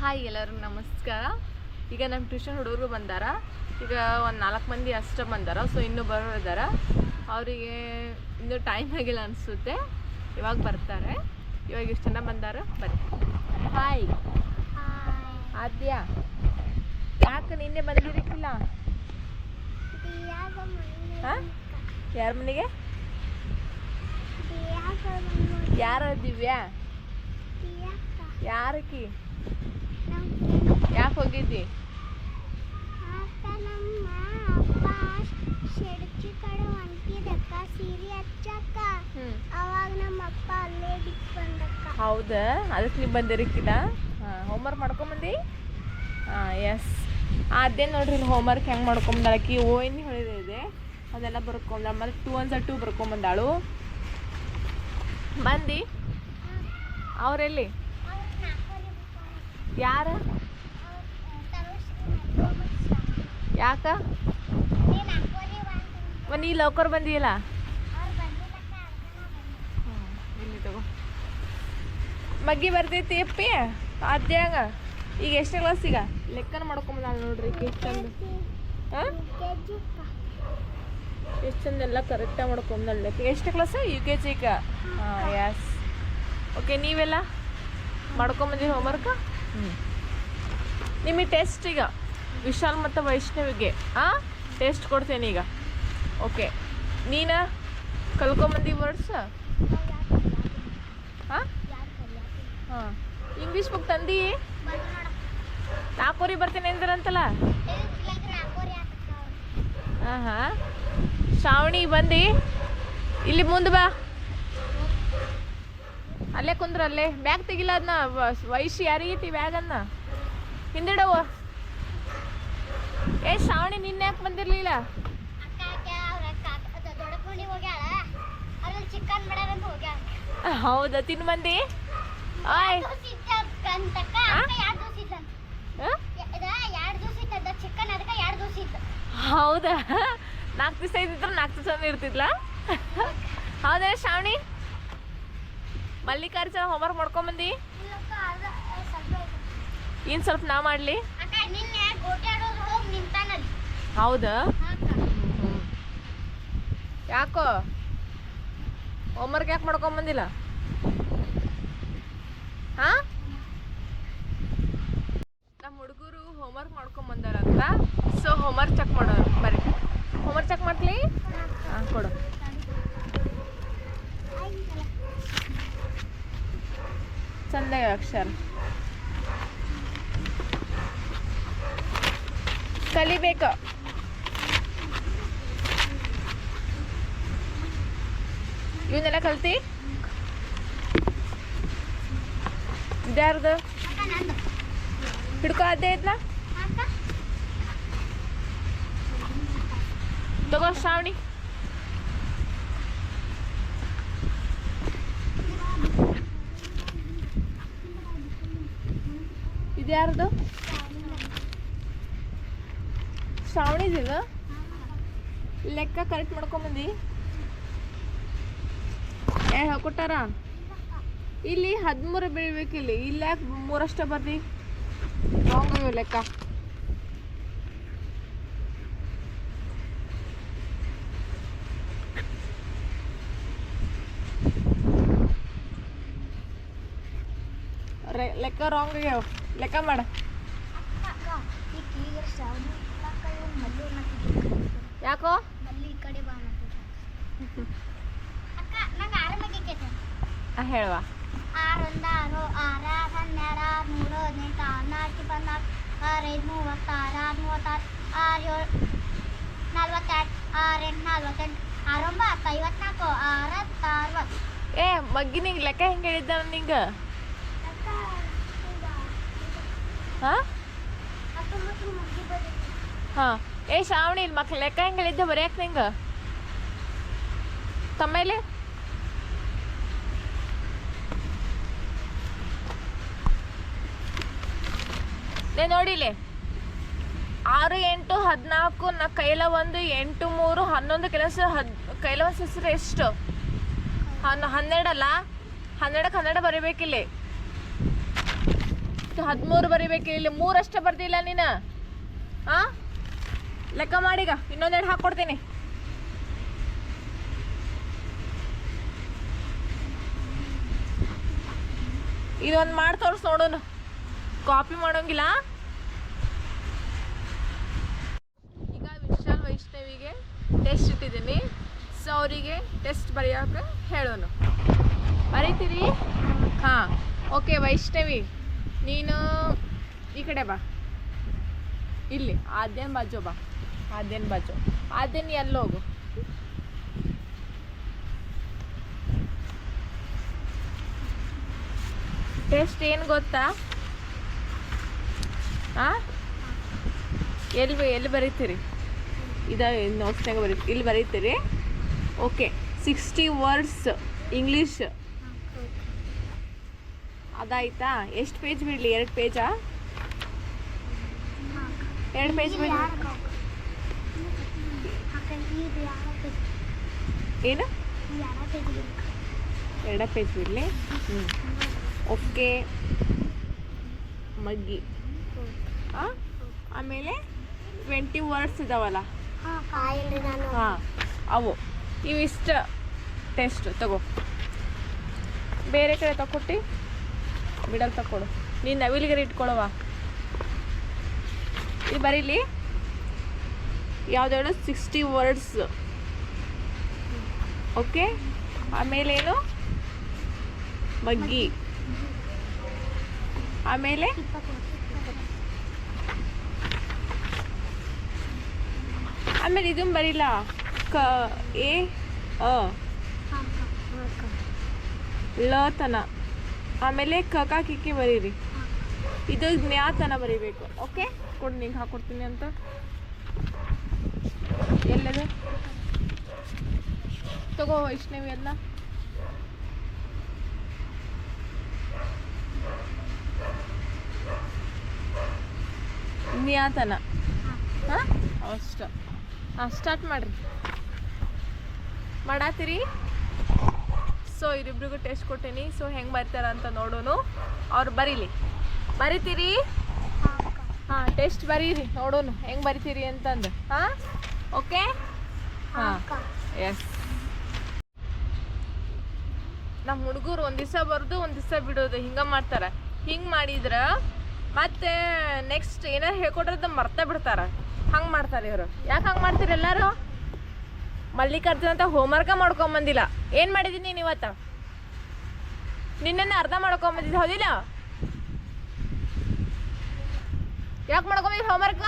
Hi ಎಲ್ಲರೂ ನಮಸ್ಕಾರ. ಈಗ ನಮ್ಮ ಟ್ಯೂಷನ್ ಹುಡುಗರು ಬಂದಾರ. ಈಗ ಒಂದು ನಾಲ್ಕು ಮಂದಿ ಅಷ್ಟೇ ಬಂದಾರ. ಸೊ ಇನ್ನೂ ಬರೋರು ಇದಾರ. ಅವರಿಗೆ ಇನ್ನೂ ಟೈಮ್ ಆಗಿಲ್ಲ ಅನಿಸುತ್ತೆ. ಇವಾಗ ಬರ್ತಾರೆ. ಇವಾಗ ಇಷ್ಟು ಜನ ಬಂದಾರ. ಬರ್ರಿ ಹಾಯ್ ಆದ್ಯ? ಯಾಕೆ ನಿನ್ನೆ ಬಂದಿರಕ್ಕಿಲ್ಲ ಹಾಂ? ಯಾರ ಮನೆಗೆ? ಯಾರ ದಿವ್ಯಾ? ಯಾರಕ್ಕಿ? ಯಾಕೆ ಹೋಗಿದ್ದಿ? ಹೌದಾ? ಅದಕ್ಕೆ ನೀವು ಬಂದಿರಕ್ಕಿಲ್ಲ ಹಾಂ ಹೋಮ್ವರ್ಕ್ ಮಾಡ್ಕೊಂಬಂದಿ ಹಾಂ ಎಸ್ ಅದೇ ನೋಡ್ರಿ ಹೋಮ್ವರ್ಕ್ ಹೆಂಗೆ ಮಾಡ್ಕೊಂಬಂದಾಳಕಿ ಓ ಏನು ಹೇಳಿದೆ ಅದೆಲ್ಲ ಬರ್ಕೊಂಬಂದಾಳ ಮತ್ತೆ ಟೂ ಒನ್ಸ ಟೂ ಬರ್ಕೊಂಬಂದಾಳು ಬಂದಿ? ಅವರೆಲ್ಲಿ? ಯಾರ? ಯಾಕ? ನೀ ಲೌಕರ್ ಬಂದಿಯಲ್ಲ? ಇಲ್ಲಿ ಮಗ್ಗಿ ಬರ್ತೈತಿ ಅಪ್ಪಿ ಅದ್ಯಾಗ ಈಗ ಎಷ್ಟನೇ ಕ್ಲಾಸ್ ಈಗ? ಲೆಕ್ಕನ ಮಾಡ್ಕೊಂಬಂದಾಳ ನೋಡ್ರಿ ಎಷ್ಟು ಎಷ್ಟ್ ಚಂದ. ಎಷ್ಟು ಚಂದ ಎಲ್ಲ ಕರೆಕ್ಟಾಗಿ ಮಾಡ್ಕೊಂಬಂದಾಳ ಲೆಕ್ಕ. ಎಷ್ಟು ಕ್ಲಾಸ್ ಯು ಕೆ ಜಿ ಈಗ ಹಾಂ ಎಸ್ ಓಕೆ ನೀವೆಲ್ಲ? ಮಾಡ್ಕೊಂಬಂದಿರಿ ಹೋಮ್ವರ್ಕ ನಿಮಗೆ ಟೆಸ್ಟ್ ಈಗ. ವಿಶಾಲ್ ಮತ್ತು ವೈಷ್ಣವಿಗೆ. ಹಾಂ ಟೆಸ್ಟ್ ಕೊಡ್ತೇನೆ ಈಗ. ಓಕೆ ನೀನ? ಕಲ್ಕೊಂಬಂದಿ ವರ್ಡ್ಸ್ ಹಾಂ ಹಾಂ? ಇಂಗ್ಲೀಷ್ ಬುಕ್ ತಂದಿ? ನಾಲ್ಕೂರಿ ಬರ್ತೇನೆ ಅಂದ್ರಂತಲ್ಲ? ಹಾಂ ಹಾಂ ಶ್ರಾವಣಿ ಬಂದು? ಇಲ್ಲಿ ಮುಂದೆ ಬಾ. ಅಲ್ಲೇ ಕುಂದ್ರ, ಅಲ್ಲೇ. ಬ್ಯಾಗ್ ತೆಗಿಲ್ಲ ಅದನ್ನ ವಯಸ್ಸು ಯಾರಿಗೈತಿ ಬ್ಯಾಗನ್ನ ಹಿಂದಿಡವ ಏ, ಶ್ರಾವಣಿ, ನಿನ್ನೆ ಯಾಕೆ ಬಂದಿರ್ಲಿಲ್ಲ ಹೌದಾ ತಿನ್ ಮಂದಿ ಹೌದಾ? ನಾಲ್ಕು ದಿವಸ ಇದ್ರೆ ನಾಲ್ಕು ದಿವಸ ಇರ್ತಿದ್ಲಾ? ಹೌದಾ, ಶ್ರಾವಣಿ? ಮಲ್ಲಿಕಾರ್ಜುನ ಹೋಮ್ವರ್ಕ್ ಮಾಡ್ಕೊಂಬಂದಿ? ಏನ್ ಸ್ವಲ್ಪ ನಾ ಮಾಡ್ಲಿ? ಹೌದಾ? ಯಾಕೋ? ಹೋಮ್ವರ್ಕ್ ಯಾಕೆ ಮಾಡ್ಕೊಂಬಂದಿಲ್ಲ? ಹಾ? ನಮ್ಮ ಹುಡುಗರು ಹೋಮ್ವರ್ಕ್ ಮಾಡ್ಕೊಂಬಂದಾರಂತ ಸೊ ಹೋಮ್ವರ್ಕ್ ಚೆಕ್ ಮಾಡೋರು. ಬರ್ರಿ. ಹೋಮ್ವರ್ಕ್ ಚೆಕ್ ಮಾಡ್ಲಿ? ಹಾಂ ಕೊಡು. ಚಂದ ಅಕ್ಷರ ಕಲಿಬೇಕು ಇವನ್ನೆಲ್ಲ ಕಲ್ತಿ ಇದ್ಯಾರ್ದು ಅಕ್ಕ ನಂದು ಹಿಡ್ಕೊ ಅದೇ ಐತ್ಲಾ ಅಕ್ಕ ತಗೋ ಶ್ರಾವಣಿ ಇದ್ಯಾರ್ದು ಶ್ರಾವಣಿದಿಲ್ಲ ಲೆಕ್ಕ ಕರೆಕ್ಟ್ ಮಾಡ್ಕೊಂಬಂದಿ ಏ ಹಾಕೊಟ್ಟಾರ ಇಲ್ಲಿ ಹದಿಮೂರು ಬೀಳ್ಬೇಕಿಲ್ಲಿ. ಇಲ್ಲಿ ಯಾಕೆ ಮೂರಷ್ಟೇ ಬರ್ದಿ? ರಾಂಗ್ ಲೆಕ್ಕ. ಲೆಕ್ಕ ರಾಂಗ್ ಆಗ್ಯಾವ ಲೆಕ್ಕ ಮಾಡ ಅಕ್ಕ ಈ ಈಗ ಶ್ರಾವಣ ಅಕ್ಕ ಇವ್ನು ಮಲ್ಲಿ ಅನ್ನತ್ತಿದ್ರು. ಯಾಕೋ ಮಲ್ಲಿ ಈ ಕಡೆ ಬಾ ಅನ್ನತ್ತಿದ್ರು. ಅಕ್ಕ ನಂಗೆ ಆರಾಮಾಗಿ ಕೇಳ್ತ ಆ, ಹೇಳುವ ಆರೊಂದು ಆರು ಆರ ಹನ್ನೆರಡು ಆರು ಮೂರು ಹದಿನೆಂಟು ಆರು ನಾಲ್ಕು ಇಪ್ಪತ್ನಾಲ್ಕು ಆರು ಐದು ಮೂವತ್ತಾರು ಆರು ಮೂವತ್ತಾರು ಆರು ಏಳು ನಲ್ವತ್ತೆರಡು ಆರು ಎಂಟು ನಲ್ವತ್ತೆಂಟು ಆರೊಂಬತ್ತು ಐವತ್ನಾಲ್ಕು ಆರತ್ತು ಅರವತ್ತು ಏ ಮಗ್ಗಿ ನಿಂಗೆ ಲೆಕ್ಕ ಹೆಂಗೆ ಹೇಳಿದ್ದ ನಿಂಗೆ ಹಾಂ? ಹಾಂ. ಏ ಶ್ರಾವಣಿ ಇಲ್ಲಿ ಮಕ್ಳು ಲೆಕ್ಕ ಹೆಂಗೆ ಹೇಳಿದ್ದೆ ಬರೆಯಕ್ಕೆ ನಿಂಗೆ ತಮ್ಮೇಲೆ ಲೇ ನೋಡಿಲೆ ಆರು ಎಂಟು ಹದಿನಾಲ್ಕು ನ ಕೈಲ ಒಂದು ಎಂಟು ಮೂರು ಹನ್ನೊಂದು ಕೆಲಸ ಹದ್ ಕೈಲ ಒಂದು ಹೆಸರು ಎಷ್ಟು? ಹನ್ ಹನ್ನೆರಡಲ್ಲ? ಹನ್ನೆರಡಕ್ಕೆ ಹನ್ನೆರಡು ಬರೀಬೇಕಿಲ್ಲಿ. ಎಷ್ಟು ಹದಿಮೂರು ಬರಿಬೇಕು ಇಲ್ಲಿ ಮೂರಷ್ಟೇ ಬರ್ದಿಲ್ಲ ನೀನು. ಹಾ ಲೆಕ್ಕ ಮಾಡೀಗ, ಇನ್ನೊಂದೆರಡು ಹಾಕ್ಕೊಡ್ತೀನಿ ಇದೊಂದು ಮಾಡಿ ತೋರಿಸ್ ನೋಡೋಣ ಕಾಪಿ ಮಾಡೋಂಗಿಲ್ಲ. ಈಗ ವಿಶಾಲ್ ವೈಷ್ಣವಿಗೆ ಟೆಸ್ಟ್ ಇಟ್ಟಿದ್ದೀನಿ. ಸೊ ಅವರಿಗೆ ಟೆಸ್ಟ್ ಬರೆಯೋಕೆ ಹೇಳೋಣ ಬರೀತೀರಿ? ಹಾಂ. ಓಕೆ ವೈಷ್ಣವಿ. ನೀನು ಈ ಕಡೆ ಬಾ. ಇಲ್ಲಿ, ಆದ್ಯನ್ ಬಾಜು ಬಾ. ಆದ್ಯನ್ ಬಾಜು. ಆದ್ಯನ್ ಎಲ್ಲೋಗು ಟೇಸ್ಟ್ ಏನು ಗೊತ್ತಾ? ಆ? ಎಲ್ಲಿ ಎಲ್ಲಿ ಬರೀತೀರಿ? ಇದ ನೋಟ್ಸ್ನಾಗ ಬರೀ ಇಲ್ಲಿ ಬರೀತೀರಿ? ಓಕೆ ಸಿಕ್ಸ್ಟಿ ವರ್ಡ್ಸ್ ಇಂಗ್ಲೀಷ್ ಅದಾಯ್ತಾ? ಎಷ್ಟು ಪೇಜ್ ಬಿಡಲಿ? ಎರಡು ಪೇಜಾ ಎರಡು ಪೇಜ್ ಬಿಡಲಿ ಏನು? ಎರಡ ಪೇಜ್ ಬಿಡಲಿ? ಹ್ಞೂ ಓಕೆ. ಮಗ್ಗಿ. ಆಮೇಲೆ ಟ್ವೆಂಟಿ ವರ್ಡ್ಸ್ ಇದಾವಲ್ಲ? ಹಾಂ. ಅವು. ಇವಿಷ್ಟ. ಟೆಸ್ಟ್ ತಗೋ. ಬೇರೆ ಕಡೆ ತಗೊಟ್ಟಿ ಬಿಡಲ್ ತಕೊಡು ನೀನು ನವಿಲಿಗರಿ ಇಟ್ಕೊಳವ ಇದು ಬರೀಲಿ ಯಾವ್ದು ಸಿಕ್ಸ್ಟಿ ವರ್ಡ್ಸ್ ಓಕೆ ಆಮೇಲೆ ಏನು? ಮಗ್ಗಿ. ಆಮೇಲೆ? ಆಮೇಲೆ ಇದನ್ನ ಬರೀಲ್ಲ ಕ ಎ ಅ. ಲತನ ಆಮೇಲೆ ಕಕ ಕಿಕ್ಕಿ ಬರೀರಿ. ಇದು ಜ್ಞಾತನ ಬರೀಬೇಕು. ಓಕೆ ಕೊಡು ನಿಂಗೆ ಹಾಕೊಡ್ತೀನಿ ಅಂತ. ಎಲ್ಲದು? ತಗೋ ವೈಷ್ಣವಿ ಎಲ್ಲ. ಜ್ಞಾತನ. ಹಾಂ? ಅಷ್ಟ. ಹಾಂ ಸ್ಟಾರ್ಟ್ ಮಾಡಿರಿ. ಮಾಡಾತೀರಿ? ಸೊ ಇವರಿಬ್ರಿಗೂ ಟೆಸ್ಟ್ ಕೊಟ್ಟೇನಿ. ಸೊ ಹೆಂಗೆ ಬರ್ತಾರ ಅಂತ ನೋಡೋನು. ಅವ್ರು ಬರೀಲಿ. ಬರಿತೀರಿ? ಹಾಂ, ಟೆಸ್ಟ್ ಬರೀರಿ, ನೋಡೋನು. ಹೆಂಗೆ ಬರಿತೀರಿ ಅಂತಂದು. ಹಾಂ? ಓಕೆ ಹಾಂ. ಎಸ್ ನಮ್ಮ ಹುಡುಗರು ಒಂದು ದಿವಸ ಬರೋದು, ಒಂದು ದಿವಸ ಬಿಡೋದು. ಹಿಂಗೆ ಮಾಡ್ತಾರೆ. ಹಿಂಗೆ ಮಾಡಿದ್ರೆ ಮತ್ತೆ ನೆಕ್ಸ್ಟ್ ಏನಾರು ಹೇಳ್ಕೊಟ್ರದ್ದು ಮರ್ತ ಬಿಡ್ತಾರೆ. ಹಂಗೆ ಮಾಡ್ತಾರೆ ಇವರು. ಯಾಕೆ ಹಂಗೆ ಮಾಡ್ತೀರಿ ಎಲ್ಲರೂ? ಮಲ್ಲಿಕಾರ್ಜುನ ಅಂತ ಹೋಮ್ವರ್ಕ ಮಾಡ್ಕೊಂಬಂದಿಲ್ಲ ಏನು ಮಾಡಿದ್ದೀನಿ ನೀನು ಇವತ್ತು? ನಿನ್ನನ್ನು ಅರ್ಧ ಮಾಡ್ಕೊಂಬಂದಿದ್ದೆ ಹೌದಿಲ್ಲ? ಯಾಕೆ ಹೋಮ್ ಹೋಮ್ವರ್ಕ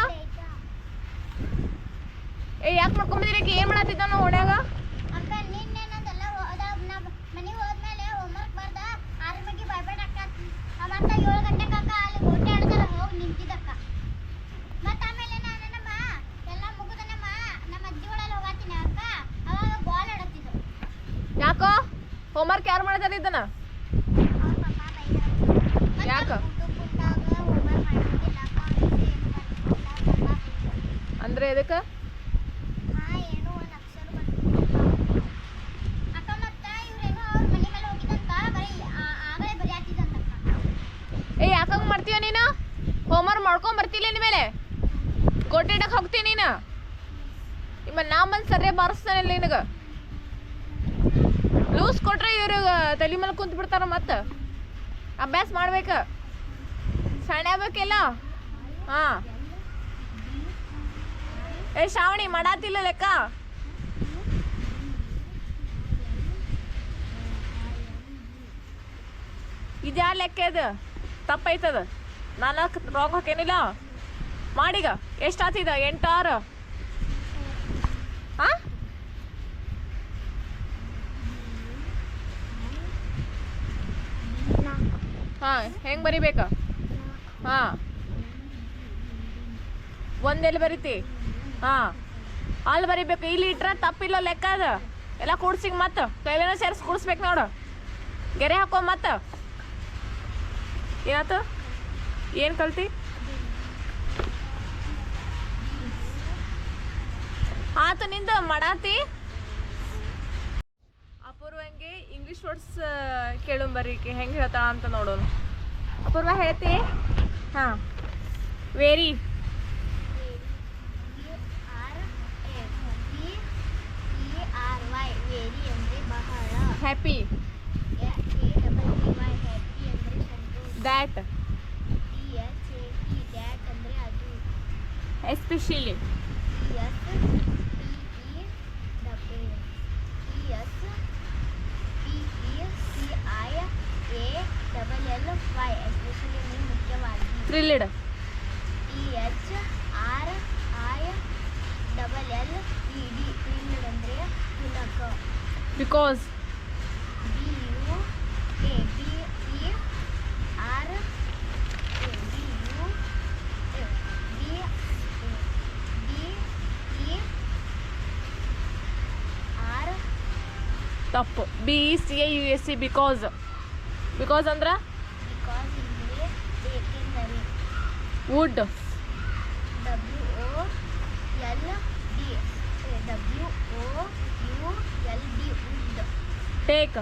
ಏ, ಯಾಕೆ ಮಾಡ್ಕೊಂಬಂದಿರಿ ಏನು ಮಾಡತ್ತಿದ್ದ ನಾವು ಓಣ್ಯಾಗ? ಮನೆಗೆ ಹೋದ್ಮೇಲೆ ಹೋಮ್ವರ್ಕ್ ಬರ್ದ, ಆರು ಮಟ್ಟಿಗೆ ಬೈಬೇಡ ಅಕ್ಕ. ಮತ್ತೆ ಏಳು ಗೋಟೆ ಆಡ್ತಾರ ಹೋಗಿ ನಿಂತಿದ್ದಕ್ಕ ಮತ್ತೆ ಆಮೇಲೆ ನಾನು ನಮ್ಮ ಎಲ್ಲ ಮುಗಿದ ನಮ್ಮ ನಮ್ಮ ಅಜ್ಜಿ ಒಳಗೆ ಹೋಗತ್ತೀನಿ ಅಕ್ಕ ಅವಾಗ ಬಾಲ್ ಆಡತ್ತಿದ್ದು ಯಾಕೋ? ಹೋಮ್ವರ್ಕ್ ಯಾರು ಮಾಡ್ತಾರೆ ಇದನ್ನ? ಯಾಕ? ಅಂದ್ರೆ ಎದಕ್ಕೆ? ಏ, ಯಾಕಂಗ್ ಮಾಡ್ತೀಯ ನೀನು? ಹೋಮ್ವರ್ಕ್ ಮಾಡ್ಕೊಂಡ್ ಬರ್ತಿಲ್ಲ ಮೇಲೆ? ಗೋಟಿಡಕ್ ಹೋಗ್ತೀನಿ ನೀನು? ನಿಮ್ಮ ನಾ ಬಂದು ಸರ್ರೆ ಬಾರಿಸ್ತಾನಿಲ್ಲ ನಿನಗ? ಲೂಸ್ ಕೊಟ್ರೆ ಇವರು ತಲೆ ಮೇಲೆ ಕುಂತ್ ಬಿಡ್ತಾರ ಮತ್ತೆ. ಅಭ್ಯಾಸ ಮಾಡ್ಬೇಕ. ಸಣ್ಣ ಆಗ್ಬೇಕಿಲ್ಲ? ಹಾ. ಏ, ಶ್ರಾವಣಿ, ಮಾಡಾತಿಲ್ಲ ಲೆಕ್ಕ? ಇದ್ಯಾ ಲೆಕ್ಕ ಇದು? ತಪ್ಪೈತದ. ನಾಲ್ಕು ರಾಂಗ್ ಹಾಕೇನಿಲ್ಲ? ಮಾಡಿಗ. ಎಷ್ಟಾತಿದ? ಆರು ಹಾ? ಹಾ, ಹೆಂಗ್ ಬರಿಬೇಕ? ಹಾ. ಒಂದೆಲ್ಲಿ ಬರಿತಿ? ಹಾ. ಅಲ್ಲಿ ಬರಿಬೇಕು. ಇಲ್ಲಿ ಇಟ್ರ ತಪ್ಪಿಲ್ಲ ಲೆಕ್ಕ ಅದ. ಎಲ್ಲ ಕೂಡ್ಸಿಗೆ ಮತ್ತೆ. ಕೈಲೇನೋ ಸೇರಿಸಿ ಕೂಡ್ಸ್ಬೇಕು ನೋಡು. ಗೆರೆ ಹಾಕೋ ಮತ್ತೆ. ಏನಾಯ್ತು ಏನು ಕಲ್ತಿ? ಆತು ನಿಂದ ಮಾಡಾತಿ? ಇಂಗ್ಲಿಷ್ ವರ್ಡ್ಸ್ ಕೇಳು ಬರ್ರಿ ಹೆಂಗೆ ಹೇಳ್ತಾ ಅಂತ ನೋಡೋಣ ಅಪೂರ್ವ ಹೇಳ್ತಿ ಹಾಂ very R A B E R Y very ಅಂದರೆ ಬಹಳ happy A double T Y happy ಅಂದರೆ ಸಂತೋಷ that T H A T that ಅಂದರೆ ಅದು especially A double L Y especially ಅಂದರೆ ಮುಖ್ಯವಾಗಿ thrilled T H R I double L E D creamed ಅಂದರೆ ತಿಲಕ because B U A B E R A B U A B B E R ತಪ್ಪು B E C A U S C because because ಅಂದ್ರೆ? Because ಅಂದರೆ would W O L D W O U L D would take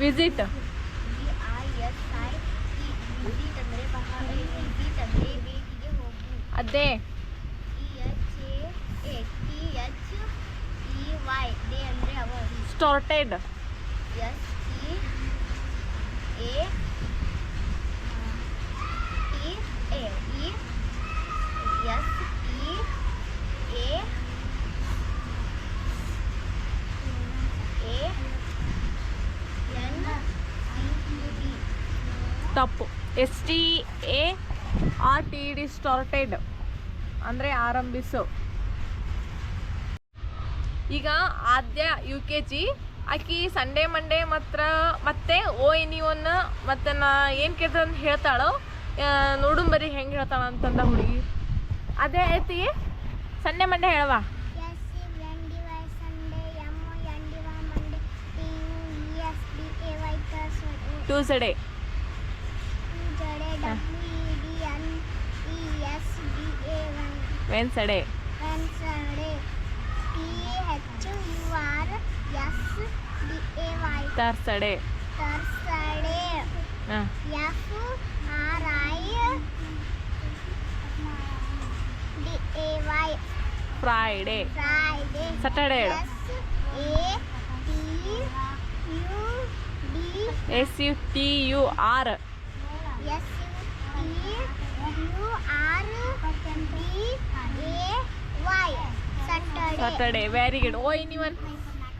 visit E I S I E visit ಅಂದರೆ ಬಹಳ visit ಅಂದರೆ ಭೇಟಿಗೆ ಹೋಗು ಅದೇ E H A T H E Y day ಅಂದರೆ ಅವರು started S T A T A E S T A A N C D ತಪ್ಪು S T A R T D started ಅಂದರೆ ಆರಂಭಿಸು ಈಗ ಆದ್ಯ ಯು ಕೆ ಜಿ ಆಕಿ Sunday Monday ಮಾತ್ರ ಮತ್ತೆ ಓ ಎನ್ ಒನ್ ಮತ್ತೆ ನಾ ಏನು ಅಂತ ಹೇಳ್ತಾಳೋ ನೋಡು ಬರೀ ಹೆಂಗೆ ಹೇಳ್ತಾಳ ಅಂತಂದ ಹುಡುಗಿ. ಅದೇ ಐತಿ Sunday Monday ಹೇಳವಾ E Tuesday E Wednesday T H U R S D A Y Thursday Thursday ಹಾಂ F R I D A Y Friday Friday Saturday. ಹೇಳು. S A T U D S U T U R S T U R D A Y Saturday Saturday very good O N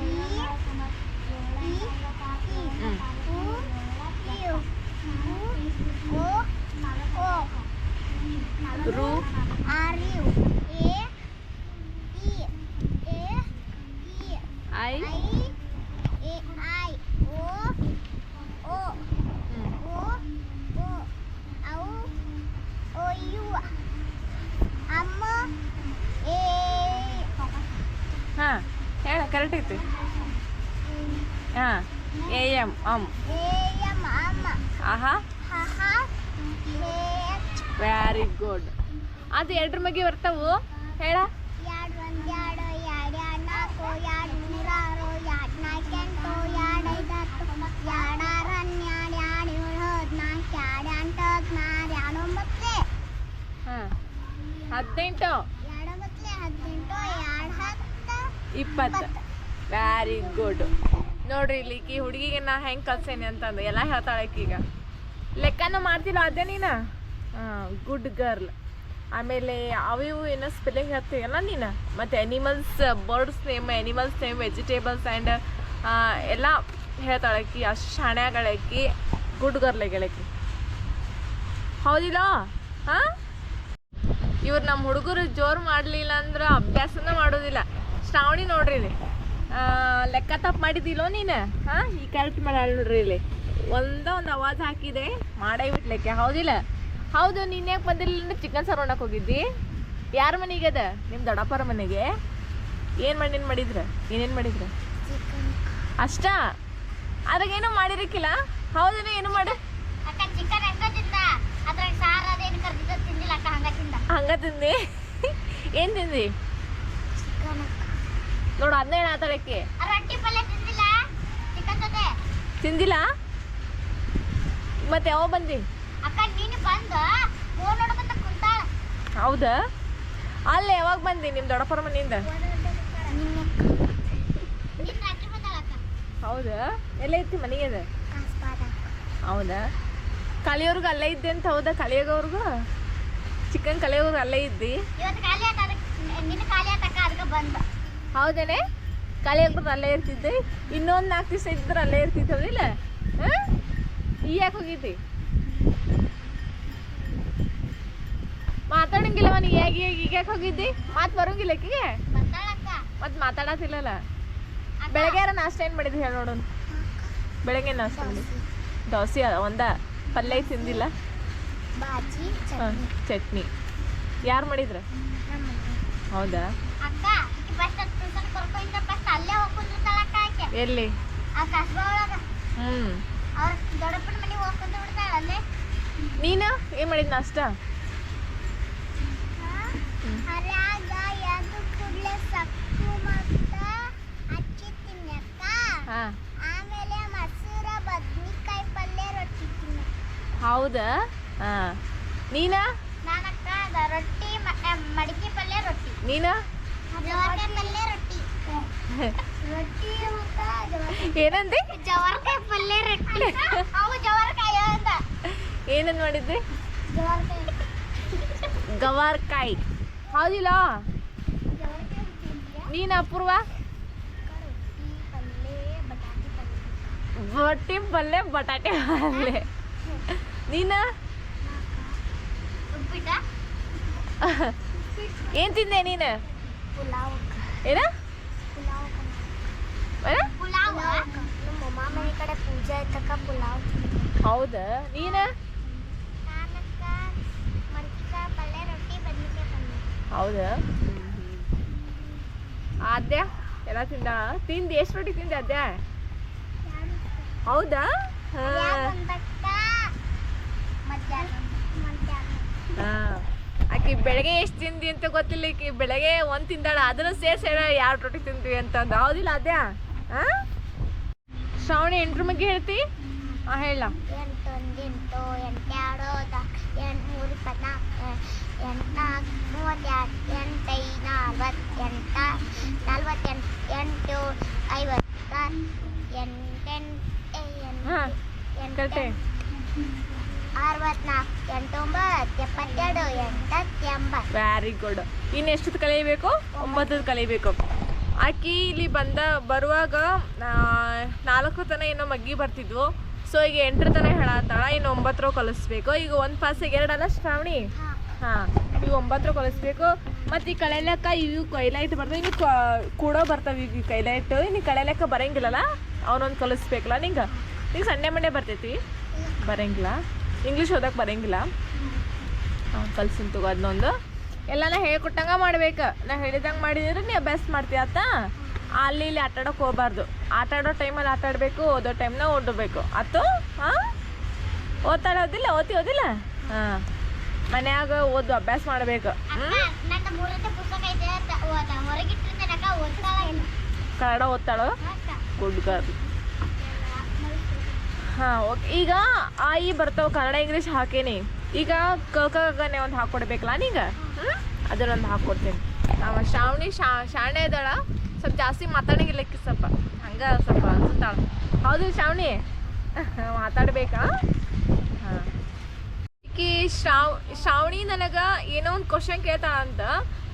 Yeah. ಹದಿನೆಂಟು. ಇಪ್ಪತ್ತು. Very good ನೋಡ್ರಿ ಇಲ್ಲಿ ಈಕಿ ಹುಡುಗಿಗೆ ನಾ ಹೆಂಗೆ ಕಲ್ಸೇನಿ ಅಂತಂದು, ಎಲ್ಲ ಹೇಳ್ತಾಳೆ ಈಗ ಲೆಕ್ಕನೂ ಮಾಡ್ತಿಲ್ಲ ಅದೇ ನೀನು? ಗುಡ್ ಗರ್ಲ್ ಆಮೇಲೆ ಅವು ಇವು ಏನೋ ಸ್ಪೆಲ್ಲಿಂಗ್ ಹೇಳ್ತೀಯಲ್ಲ ನೀನು? ಮತ್ತು animals birds name animals name vegetables and ಎಲ್ಲ ಹೇಳ್ತಾಳೆ ಆಕಿ ಅಷ್ಟು ಶಾಣೆಗಳಕ್ಕಿ ಗುಡ್ ಗರ್ಲೆಗಳಕ್ಕಿ ಹೌದಿಲ್ಲ? ಹಾಂ? ಇವ್ರು ನಮ್ಮ ಹುಡುಗರು ಜೋರು ಮಾಡಲಿಲ್ಲ ಅಂದ್ರೆ ಅಭ್ಯಾಸನ ಮಾಡೋದಿಲ್ಲ. ಶ್ರಾವಣಿ ನೋಡ್ರಿ ಇಲ್ಲಿ. ಲೆಕ್ಕ ತಪ್ಪು ಮಾಡಿದಿಲ್ಲೋ ನೀನು? ಹಾಂ ಈ ಕ್ಯಾರೆಕ್ಟ್ ಮಾಡಲ್ಲ ನೋಡ್ರಿ ಇಲ್ಲಿ. ಒಂದೋ ಒಂದು ಅವಾಜ್ ಹಾಕಿದೆ. ಮಾಡೇ ಬಿಟ್ಲೆಕ್ಕೆ ಹೌದಿಲ್ಲ? ಹೌದು ನೀನು ಯಾಕೆ ಬಂದಿಲ್ಲ ಚಿಕನ್ ಸಾರು ಉಣ್ಣಕ್ಕೆ ಹೋಗಿದ್ದಿ? ಯಾರ ಮನೆಗೆ ಅದ? ನಿಮ್ಮ ದೊಡ್ಡಪ್ಪರ ಮನೆಗೆ? ಏನು ಮಾಡಿ ಮಾಡಿದ್ರ? ಏನೇನು ಮಾಡಿದ್ರ? ಅಷ್ಟ? ಏನೂ ಮಾಡಿರಕ್ಕಿಲ್ಲ ಹೌದೇನು ಏನು ಮಾಡಿ ಅಕ್ಕ ಚಿಕನ್ ಹೆಂಗ ತಿಂದ ಅದ್ರಾಗ ಸಾರ ಅದೇನು ಕರ್ದಿದ್ದ ತಿಂದಿಲ್ಲ ಅಕ್ಕ ಹಂಗ ತಿಂದ. ಏನ್ ತಿಂದಿ? ನೋಡು ಆತಳಕ್ಕೆ ರೊಟ್ಟಿ ಪಲ್ಯ ತಿಂದಿಲ್ಲ? ಮತ್ತೆ ಯಾವ ಬಂದಿ? ಹೌದಾ? ಅಲ್ಲೇ ಯಾವಾಗ ಬಂದಿ ನಿಮ್ಮ ದೊಡ್ಡಪ್ಪರ ಮನೆಯಿಂದ? ಹೌದಾ? ಎಲ್ಲ ಐತಿ ಮನೆಗೆ ಹೌದಾ? ಕಲಿಯೋರ್ಗು ಅಲ್ಲೇ ಇದ್ದೆ ಅಂತ ಹೌದಾ ಕಲಿಯೋಗವ್ರಿಗೂ? ಚಿಕನ್ ಕಲಿಯೋರ್ಗು ಅಲ್ಲೇ ಇದ್ದಿ. ಖಾಲಿ ಖಾಲಿ ಹೌದೇನೆ? ಕಲಿಯೋಗ್ರು ಅಲ್ಲೇ ಇರ್ತಿದ್ದೆ. ಇನ್ನೊಂದು ನಾಲ್ಕು ದಿವಸ ಇದ್ರೆ ಅಲ್ಲೇ ಇರ್ತಿದ್ದವಿಲ್ಲ ಹಾಂ? ಈ ಯಾಕೆ ಹೋಗಿದ್ದಿ? ಮಾತಾಡಂಗಿಲ್ಲವ ನೀ ಹೇಗೆ ಈಗ ಈಗ ಯಾಕೆ ಹೋಗಿದ್ದಿ? ಮಾತು ಬರೋಂಗಿಲ್ಲ ಆಕಿಗೆ ಮತ್ತೆ ಮಾತಾಡತ್ತಿಲ್ಲಲ್ಲ? ಬೆಳಗ್ಗೆ ನಾಷ್ಟ ಏನು ಮಾಡಿದ್ವಿ ಹೇಳಿ ನೋಡೋಣ ಬೆಳಗ್ಗೆ ನಾಷ್ಟ ದೋಸೆ ಒಂದ. ಪಲ್ಯ ತಿಂದಿಲ್ಲ? ಹಾಂ ಚಟ್ನಿ. ಯಾರು ಮಾಡಿದ್ರ? ಹೌದಾ? ಎಲ್ಲಿ? ಹ್ಞೂ ನೀನು? ಏನು ಮಾಡಿದ್ ನಾಷ್ಟ ಹರ್ಯಾಗ ಎದ್ದು ಕೂಡಲೇ ಸಕ್ಕು ಮತ್ತ ಅಕ್ಕಿ ತಿನ್ನಕ್ಕ ಹಾಂ ಆಮೇಲೆ ಮಸೂರ ಬದ್ನಿಕಾಯಿ ಪಲ್ಯ ರೊಟ್ಟಿ ತಿನ್ನ ಹೌದಾ? ಹಾಂ ನೀನ? ನಾನಕ್ಕ ಅದ ರೊಟ್ಟಿ ಮಡಿಕೆ ಪಲ್ಯ ರೊಟ್ಟಿ. ನೀನ? ಪಲ್ಯ ರೊಟ್ಟಿ. ರೊಟ್ಟಿ ಏನಂದಿ? ಜವಾರಿಕಾಯಿ ಪಲ್ಯ ರೊಟ್ಟಿ. ಅವು ಜವಾರಿಕಾಯಿ ಅಂತ ಏನಂದ್ ಗವಾರ್ಕಾಯಿ. ಹೌದಿಲ್ಲ? ನೀನು ಅಪೂರ್ವ? ರೊಟ್ಟಿ ಪಲ್ಯ ಬಟಾಟೆ ಪಲ್ಯ. ನೀನ? ಏನ್ ತಿಂದೆ ನೀನು? ಏನ? ಹೌದಾ? ನೀನು? ಹೌದಾ? ಆದ್ಯ? ಎಲ್ಲ ತಿಂದ? ತಿಂದು ಎಷ್ಟು ರೊಟ್ಟಿ ತಿಂದೆ ಅದ್ಯ ಹೌದಾ? ಹಾಂ. ಆಕಿ ಬೆಳಗ್ಗೆ ಎಷ್ಟು ತಿಂದಿ ಅಂತ ಗೊತ್ತಿಲ್ಲ ಈಕಿ ಬೆಳಗ್ಗೆ ಒಂದು ತಿಂದಾಳ ಅದನ್ನು ಸೇರ್ಸಿ ಹೇಳ ಎರಡು ರೊಟ್ಟಿ ತಿಂತೀವಿ ಅಂತಂದು ಹೌದಿಲ್ಲ ಅದ್ಯಾ ಹಾಂ? ಶ್ರಾವಣಿ ಎಂಟ್ರ ಬಗ್ಗೆ ಹೇಳ್ತಿ? ಹಾಂ ಹೇಳ. ಎಂಟು ಎಂಟೆರಡು ಎಂಟು ಮೂರು ಇಪ್ಪತ್ನಾಲ್ಕು ಎಂಟ್ನಾಲ್ಕು ಮೂವತ್ತೆರಡು ಎಂಟೈದು ನಲ್ವತ್ತೆಂಟ ನಲ್ವತ್ತೆಂಟು ಎಂಟು ಐವತ್ತ ಎಂಟೆಂಟು ಹಾಂ ಕರೆಕ್ಟೇ ಅರವತ್ನಾಲ್ಕು ವೆರಿ ಗುಡ್ ಇನ್ನು ಎಷ್ಟೊತ್ತು ಕಲಿಬೇಕು ಒಂಬತ್ತದು ಕಲಿಬೇಕು ಆಕಿ ಇಲ್ಲಿ ಬಂದ, ಬರುವಾಗ ನಾಲ್ಕು ತನ ಏನೋ ಮಗ್ಗಿ ಬರ್ತಿದ್ವು. ಸೊ ಈಗ ಎಂಟರ ತನ ಹೇಳತ್ತಾಳ ಇನ್ನು ಒಂಬತ್ತರ ಕಲಿಸ್ಬೇಕು. ಈಗ ಒಂದು ಪಾಸಿಗೆ ಎರಡಲ್ಲ ಶ್ರಾವಣಿ? ಹಾ, ಈಗ ಒಂಬತ್ತರ ಕಲಿಸ್ಬೇಕು. ಮತ್ತು ಈ ಕಳೆಲೆಕ್ಕ ಇವು ಕೈಲೈಟ್ ಬರ್ತವೆ. ಇನ್ನು ಕೂಡೋ ಬರ್ತವೆ ಈಗ ಕೈಲೈಟ್ ಇನ್ನು ಕಳೆಲೆಕ್ಕ ಬರಂಗಿಲ್ಲಲ್ಲ? ಅವನೊಂದು ಕಲಿಸ್ಬೇಕಲ್ಲ ನಿಂಗ? ಈಗ ಸಂಡೆ ಮಂಡೆ ಬರ್ತೈತಿ? ಬರಂಗಿಲ್ಲ. ಇಂಗ್ಲೀಷ್ ಓದಕ್ಕೆ ಬರಂಗಿಲ್ಲ. ಕಲ್ಸಿನ ತಗೋ ಅದನ್ನೊಂದು ಎಲ್ಲಾನ ಹೇಳ್ಕೊಟ್ಟಂಗ ಮಾಡ್ಬೇಕು. ನಾ ಹೇಳಿದಂಗೆ ಮಾಡಿದ್ರೆ ನೀ ಅಭ್ಯಾಸ ಮಾಡ್ತೀಯ ಆತ? ಅಲ್ಲಿ ಇಲ್ಲಿ ಆಟ ಹೋಗಬಾರ್ದು. ಹೋಗ್ಬಾರ್ದು ಆಟ ಆಡೋ ಟೈಮಲ್ಲಿ ಆಟ ಆಡಬೇಕು ಓದೋ ಟೈಮ್ನ ಓದಬೇಕು. ಆತು? ಹಾಂ? ಓದ್ತಾಳೋದಿಲ್ಲ ಓದ್ತಿ ಓದಿಲ್ಲ ಹಾಂ. ಮನ್ಯಾಗ ಓದು ಅಭ್ಯಾಸ ಮಾಡ್ಬೇಕು. ಓದ. ಕನ್ನಡ ಓದ್ತಾಳೋ? ಗುಡ್ ಗರ್ಲ್ ಹಾಂ, ಓಕೆ. ಈಗ ಆ ಈ ಬರ್ತಾವ ಕನ್ನಡ, ಇಂಗ್ಲೀಷ್ ಹಾಕೇನಿ. ಈಗ ಕ ಕ ಗನೆ ಒಂದು ಹಾಕ್ಕೊಡ್ಬೇಕಲ್ಲ ನೀಗ? ಅದನ್ನೊಂದು ಹಾಕ್ಕೊಡ್ತೀನಿ ನಾವು ಶ್ರಾವಣಿ, ಶಾ, ಶಾಣೆ ಇದ್ದಾಳ ಸ್ವಲ್ಪ ಜಾಸ್ತಿ ಮಾತಾಡಂಗಿಲ್ಲಕ್ಕಿ ಸ್ವಲ್ಪ. ಹಂಗೆ ಸ್ವಲ್ಪ ಅನ್ಸುತ್ತಾಳ ಹೌದು ಶ್ರಾವಣಿ? ಮಾತಾಡ್ಬೇಕಾ? ಹಾಂ. ಈಕಿ ಶ್ರಾವ್, ಶ್ರಾವಣಿ ನನಗೆ ಏನೋ ಒಂದು ಕ್ವಶನ್ ಕೇಳ್ತಾಳ ಅಂತ.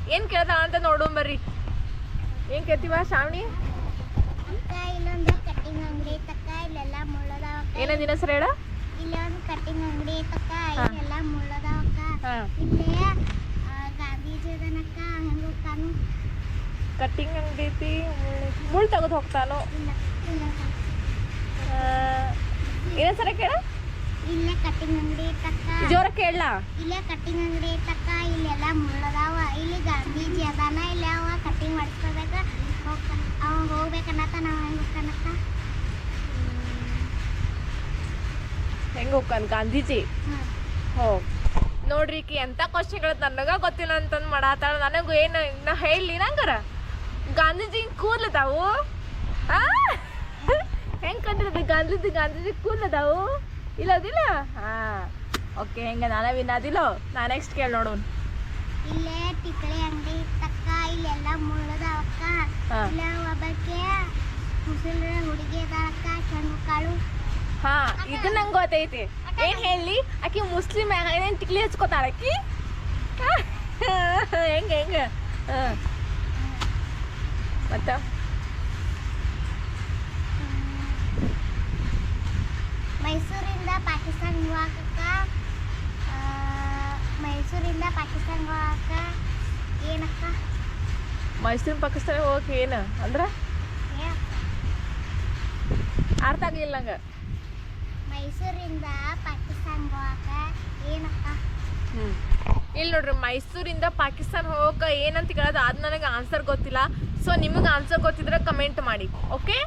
ಏನು ಕೇಳ್ತಾಳ ಅಂತ ನೋಡೋಣ ಬರ್ರಿ. ಏನು ಕೇಳ್ತೀವ ಶ್ರಾವಣಿ? ಅಕ್ಕ ಇಲ್ಲೊಂದು ಕಟ್ಟಿಂಗ್ ಅಂಗಡಿ ಐತಕ್ಕ ಇಲ್ಲೆಲ್ಲ ಮುಳ್ಳದಾವ ಏನೋ ದಿನ ಸರ್ ಹೇಳ? ಕಟಿಂಗ್ ಒಂದು ಅಂಗಡಿ ಐತಕ್ಕ. ಇಲ್ಲೆಲ್ಲ ಮುಳ್ಳದಾವಕ್ಕ. ಇಲ್ಲಿ ಇಲ್ಲೇ ಆ, ಗಾಂಧೀಜಿ ಅದನಕ್ಕ ಹೆಂಗ ಕಾನು ಅಂಗಡಿ ಐತಿ ಮುಳ್ಳು ತೆಗೆದು ಹೋಗ್ತಾನೋ. ಇಲ್ಲ ಇಲ್ಲ ಇನ್ನೊಂದ್ಸಲ ಕೇಳ. ಇಲ್ಲೇ ಕಟಿಂಗ್ ಅಂಗಡಿ ತಕ್ಕ ಜೋರ ಕೇಳಲ್ಲ ಇಲ್ಲೇ ಕಟ್ಟಿಂಗ್ ಅಂಗಡಿ ತಕ್ಕ ಇಲ್ಲೆಲ್ಲ ಮುಳ್ಳದಾವ. ಇಲ್ಲಿ ಗಾಂಧೀಜಿ ಅದಾನ ಇಲ್ಲಿ ಅವ ಕಟಿಂಗ್ ಮಾಡಿಸ್ಕೋಬೇಕ ಹೋಗ್ಕ ಅವ ಹೋಗ್ಬೇಕನ್ನತ್ತ ನಾವು ಹೆಂಗೆ ಹೋಗ್ಕನತ್ತ ಹೆಂಗೆ ಹೋಗ್ತಾನ ಗಾಂಧೀಜಿ? ಹೋ. ನೋಡ್ರಿ ಈಕಿ ಎಂಥ ಕ್ವಶನ್ಗಳು ನನಗ ಗೊತ್ತಿಲ್ಲ ಅಂತಂದು ಮಾಡತ್ತಾಳ ನನಗೂ ಏನು ನಾ ಹೇಳಿ ನಂಗಾರ? ಗಾಂಧೀಜಿ ಕೂದ್ಲದಾವು ಹೆಂಗೆ ಕಂಡಿರೋದು ಗಾಂಧೀಜಿ? ಗಾಂಧೀಜಿ ಕೂದ್ಲದಾವು ಇಲ್ಲದಿಲ್ಲ ಹಾಂ. ಓಕೆ ಹೆಂಗೆ? ನಾನು ವಿನ್ ಅದಿಲ್ಲ ನಾ ನೆಕ್ಸ್ಟ್ ಕೇಳಿ ನೋಡೋಣ ಇಲ್ಲೇ ಟಿಕ್ಳಿ ಅಂಗಡಿ ತಕ್ಕ ಇಲ್ಲೆಲ್ಲ ಮುಳ್ಳದ ಅಕ್ಕ ಇಲ್ಲ ಒಬ್ಬಕ್ಕೆ ಮುಸಲ್ರ ಹುಡುಗಿ ಅದಕ್ಕ ಚಂದ್ ಕಾಳು. ಹಾ ಇದು ನಂಗೆ ಗೊತ್ತೈತಿ. ಏನ್ ಹೇಳಿ? ಆಕಿ ಮುಸ್ಲಿಂ ಏನೇನು ತಿಕ್ಲಿ ಹಚ್ಕೋತಾಳ? ಆಕಿ? ಹೆಂಗೆ ಹೆಂಗೆ? ಮತ್ತ? ಮೈಸೂರಿಂದ ಪಾಕಿಸ್ತಾನ ಹೋಗಕ್ಕ ಮೈಸೂರಿಂದ ಪಾಕಿಸ್ತಾನ ಹೋಗಕ್ಕ ಏನಕ್ಕ? ಮೈಸೂರು ಪಾಕಿಸ್ತಾನ ಹೋಗಕ್ಕೆ ಏನು ಅಂದ್ರೆ? ಅರ್ಥ ಆಗಲಿಲ್ಲ ನಂಗೆ. ಮೈಸೂರಿಂದ ಪಾಕಿಸ್ತಾನ ಹೋಗಕ್ಕ ಹ್ಞೂ ಇಲ್ಲಿ ನೋಡ್ರಿ, ಮೈಸೂರಿಂದ ಪಾಕಿಸ್ತಾನ ಹೋಗಕ್ಕೆ ಏನಂತ ಕೇಳೋದು ಅದು ನನಗೆ ಆನ್ಸರ್ ಗೊತ್ತಿಲ್ಲ. ಸೊ ನಿಮಗೆ ಆನ್ಸರ್ ಗೊತ್ತಿದ್ರೆ ಕಮೆಂಟ್ ಮಾಡಿ ಓಕೆ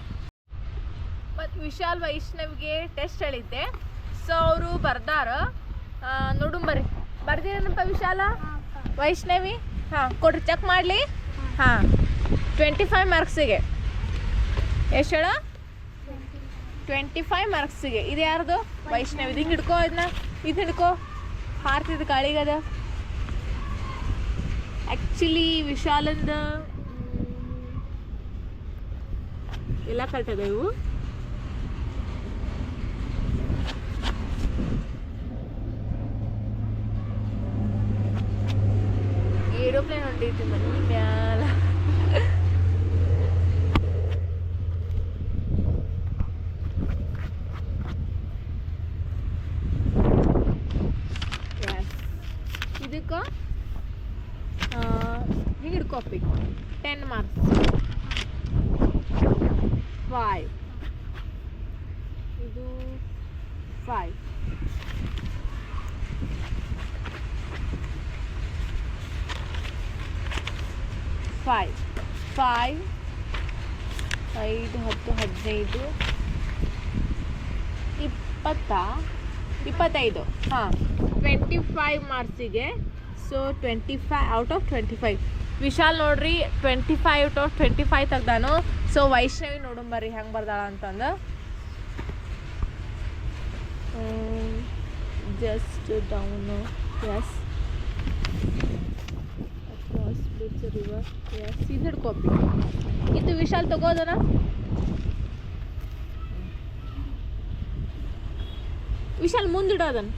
ಮತ್ತು ವಿಶಾಲ್ ವೈಷ್ಣವ್ಗೆ ಟೆಸ್ಟ್ ಹೇಳಿದ್ದೆ. ಸೊ ಅವರು ಬರ್ದಾರ. ನೋಡು ಬರ್ರಿ ಬರ್ದಿರೇನಪ್ಪ ವಿಶಾಲ? ವೈಷ್ಣವಿ? ಹಾಂ ಕೊಡ್ರಿ ಚೆಕ್ ಮಾಡಲಿ. ಹಾಂ ಟ್ವೆಂಟಿ ಫೈವ್ ಮಾರ್ಕ್ಸಿಗೆ ಎಷ್ಟು ಹೇಳ? ಟ್ವೆಂಟಿ ಫೈವ್ ಮಾರ್ಕ್ಸಿಗೆ ಇದು ಯಾರ್ದು? ವೈಷ್ಣವ್. ಹಿಂಗೆ ಹಿಡ್ಕೋ ಇದನ್ನ ಇದು ಹಿಡ್ಕೋ. ಹಾರ್ತಿದ್ದು ಗಾಳಿಗದ ಆ್ಯಕ್ಚುಲಿ ವಿಶಾಲಂದ ಎಲ್ಲ ಕರೆಕ್ಟ್ ಇವು? ಏರೋಪ್ಲೇನ್ ಹೊಂಟೈತಿ ಮನೆ ಮ್ಯಾಲ Yes. ಇದಕ್ಕೆ ಹಿಂಗೆ ಹಿಡ್ಕೋಪಿ ಟೆನ್ ಮಾರ್ಕ್ಸ್ ಫೈವ್ ಇದು ಫೈವ್ ಫೈವ್ ಫೈವ್ ಐದು ಹತ್ತು ಹದಿನೈದು. ಇಪ್ಪತ್ತ, ಇಪ್ಪತ್ತೈದು. ಹಾಂ. Twenty five ಮಾರ್ಕ್ಸಿಗೆ so twenty five out of twenty five Vishal ನೋಡ್ರಿ twenty five out of twenty five ತೆಗ್ದಾನು so Vaishnavi ನೋಡಂಬರ್ರಿ ಹೆಂಗೆ ಬರ್ದಾಳ ಅಂತಂದು. Just down is across bridge river is ಇದು ಹಿಡ್ಕೋಪಿ ಇದು ವಿಶಾಲ್ ತಗೋದನ ವಿಶಾಲ್ ಮುಂದಿಡೋದನ್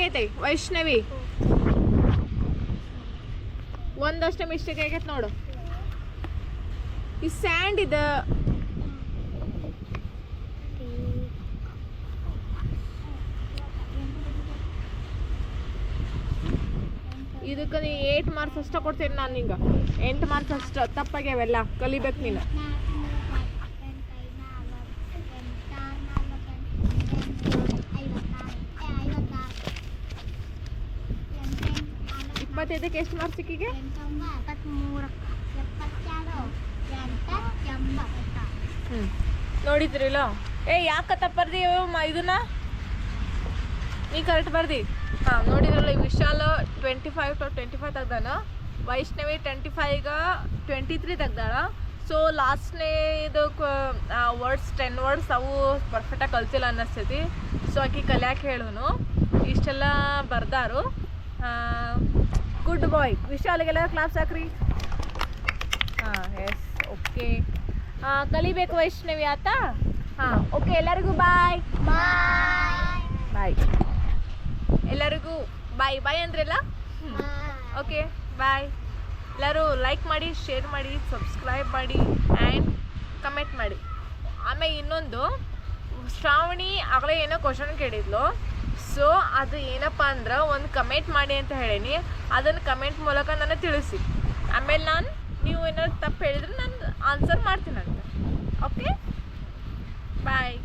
ತಪ್ಪಾಗೈತೆ ವೈಷ್ಣವಿ. ಒಂದಷ್ಟು ಮಿಸ್ಟೇಕ್ ಆಗೈತೆ ನೋಡು. ಈ ಸ್ಯಾಂಡ್ ಇದ. ಇದಕ್ಕೆ ನೀ ಏಟ್ ಮಾರ್ಕ್ಸ್ ಅಷ್ಟ ಕೊಡ್ತೀನಿ ನಾನು ನಿಂಗೆ. ಎಂಟು ಮಾರ್ಕ್ಸ್ ಅಷ್ಟ ತಪ್ಪಾಗ್ಯಾವೆಲ್ಲ, ಕಲಿಬೇಕು ನೀನು. ಇಪ್ಪತ್ತೈದಕ್ಕೆ ಎಷ್ಟು ಮಾರ್ಕ್ಸ್ ಸಿಕ್ಕಿಗೆ? ನೋಡಿದ್ರಿಲ್ಲ? ಏ ಯಾಕೆ ತಪ್ಪರ್ದಿ ಇದನ್ನ? ನೀ ಕರೆಕ್ಟ್ ಬರ್ದಿ? ಹಾಂ, ನೋಡಿದ್ರಲ್ಲ Vishal twenty five to twenty five ತೆಗ್ದಾನ Vaishnavi twenty ಫೈವ್ಗ ಟ್ವೆಂಟಿ ತ್ರೀ ತೆಗ್ದಾಳ. ಸೊ ಲಾಸ್ಟ್ನೇ ಇದು ವರ್ಡ್ಸ್ ಟೆನ್ ವರ್ಡ್ಸ್ ಅವು ಪರ್ಫೆಕ್ಟಾಗಿ ಕಲ್ತಿಲ್ಲ ಅನ್ನಿಸ್ತೈತಿ. ಸೊ ಆಕೆ ಕಲಿಯಾಕೆ ಹೇಳುನು. ಇಷ್ಟೆಲ್ಲ ಬರ್ದಾರು. ಗುಡ್ ಬಾಯ್ ವಿಶಾಲಿಗೆಲ್ಲ ಕ್ಲಾಸ್ ಹಾಕ್ರಿ ಹಾಂ ಎಸ್ ಓಕೆ ಕಲಿಬೇಕು ವೈಷ್ಣವಿ ಆತ? ಹಾಂ. ಓಕೆ ಎಲ್ಲರಿಗೂ ಬಾಯ್ ಬಾಯ್ ಬಾಯ್ ಎಲ್ಲರಿಗೂ ಬಾಯ್ ಬಾಯ್ ಅಂದ್ರಲ್ಲ? ಓಕೆ ಬಾಯ್ ಎಲ್ಲರೂ ಲೈಕ್ ಮಾಡಿ ಶೇರ್ ಮಾಡಿ ಸಬ್ಸ್ಕ್ರೈಬ್ ಮಾಡಿ ಆ್ಯಂಡ್ ಕಮೆಂಟ್ ಮಾಡಿ. ಆಮೇಲೆ ಇನ್ನೊಂದು ಶ್ರಾವಣಿ ಆಗಲೇ ಏನೋ ಕ್ವಶನ್ ಕೇಳಿದ್ಲು. ಸೊ, ಅದು ಏನಪ್ಪ ಅಂದ್ರೆ ಒಂದು ಕಮೆಂಟ್ ಮಾಡಿ ಅಂತ ಹೇಳೀನಿ. ಅದನ್ನು ಕಮೆಂಟ್ ಮೂಲಕ ನನಗೆ ತಿಳಿಸಿ. ಆಮೇಲೆ ನಾನು ನೀವು ಏನಾದ್ರು ತಪ್ಪು ಹೇಳಿದ್ರೆ ನಾನು ಆನ್ಸರ್ ಮಾಡ್ತೀನಂತೆ ಓಕೆ ಬಾಯ್